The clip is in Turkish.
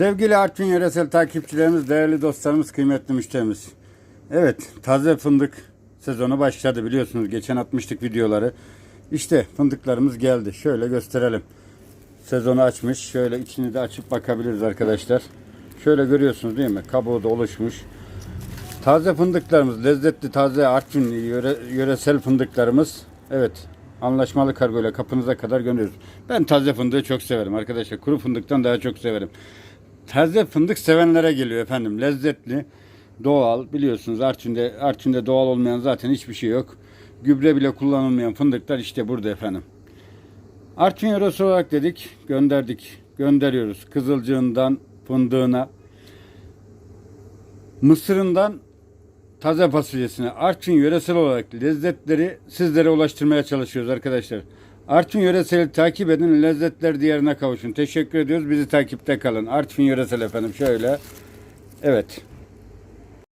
Sevgili Artvin yöresel takipçilerimiz, değerli dostlarımız, kıymetli müşterimiz. Evet, taze fındık sezonu başladı biliyorsunuz. Geçen atmıştık videoları. İşte fındıklarımız geldi. Şöyle gösterelim. Sezonu açmış. Şöyle içini de açıp bakabiliriz arkadaşlar. Şöyle görüyorsunuz değil mi? Kabuğu da oluşmuş. Taze fındıklarımız, lezzetli taze Artvin yöre, yöresel fındıklarımız. Evet, anlaşmalı kargoyla kapınıza kadar gönderiyoruz. Ben taze fındığı çok severim arkadaşlar. Kuru fındıktan daha çok severim. Taze fındık sevenlere geliyor efendim. Lezzetli, doğal. Biliyorsunuz Artvin'de, Artvin'de doğal olmayan zaten hiçbir şey yok. Gübre bile kullanılmayan fındıklar işte burada efendim. Artvin yöresi olarak dedik, gönderdik. Gönderiyoruz. Kızılcığından fındığına, mısırından taze fasulyesine Artvin yöresel olarak lezzetleri sizlere ulaştırmaya çalışıyoruz arkadaşlar. Artvin yöreseli takip edin, lezzetler diğerine kavuşun. Teşekkür ediyoruz. Bizi takipte kalın. Artvin yöresel efendim şöyle. Evet.